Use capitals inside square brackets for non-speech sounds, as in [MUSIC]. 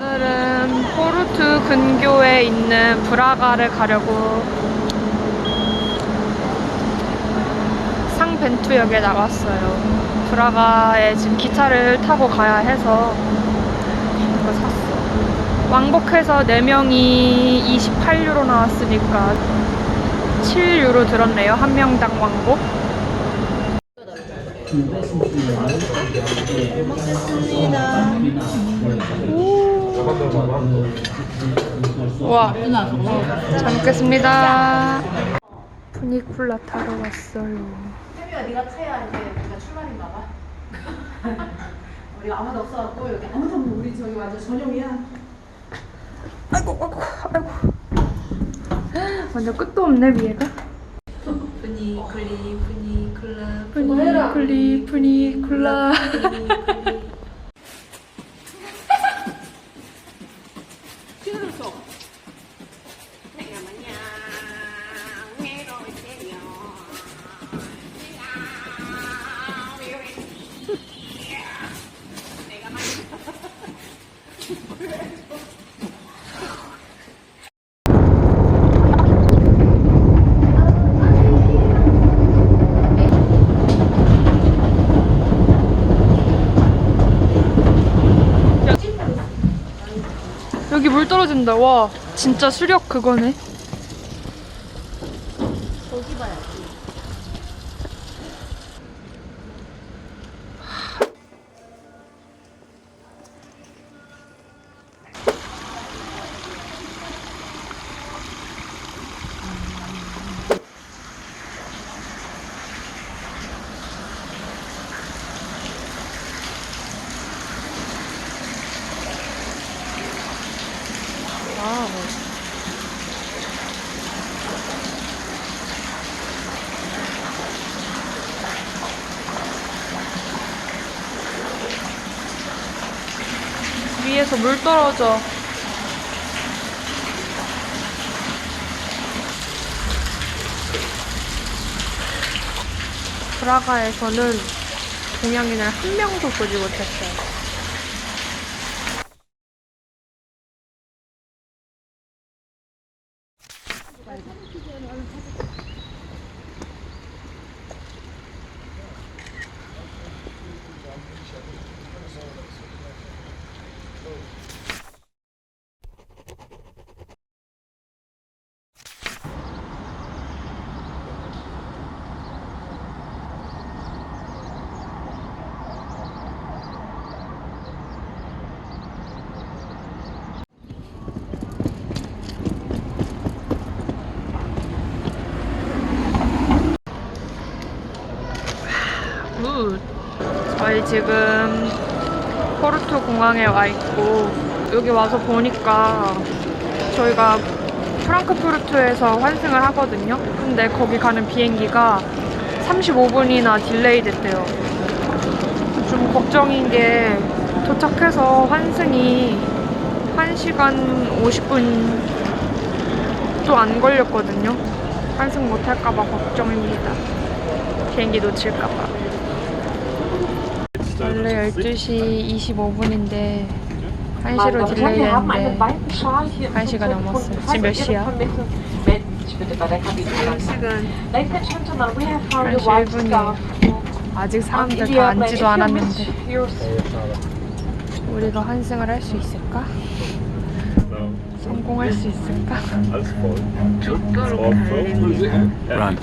오늘은 포르투 근교에 있는 브라가를 가려고 상벤투역에 나왔어요. 브라가에 지금 기차를 타고 가야 해서 이거 샀어. 왕복해서 4명이 28유로 나왔으니까 7유로 들었네요. 한 명당 왕복. 와, 잘 먹겠습니다. 푸니쿨라 타러 왔어요. 혜미야 네가 타야 이제 우리가 출발인가 봐. [LAUGHS] 우리가 아무도 없어갖고 여기 아무도 없는 우리 저기 완전 전용이야. 아이고, 아이고, 아이고. 완전 끝도 없네, 위에가. 푸니 클리 푸니 클라 푸니쿨리, 푸니쿨라. 여기 물 떨어진다. 와, 진짜 수력 그거네. 와우. 위에서 물 떨어져. 브라가에서는 동양인을 한 명도 보지 못했어요. 굿. 저희 지금 포르투 공항에 와 있고 여기 와서 보니까 저희가 프랑크푸르트에서 환승을 하거든요. 근데 거기 가는 비행기가 35분이나 딜레이 됐대요. 좀 걱정인 게 도착해서 환승이 1시간 50분 또안 걸렸거든요. 환승 못 할까봐 걱정입니다. 비행기 놓칠까봐. 원래 12시 25분인데 1시로 딜레이 했는데 1시가 넘었어요. 지금 몇 시야? 1시 1분이에요. 아직 사람들 다 앉지도 않았는데 우리가 환승을 할 수 있을까? 성공할 수 있을까? Voll. Run.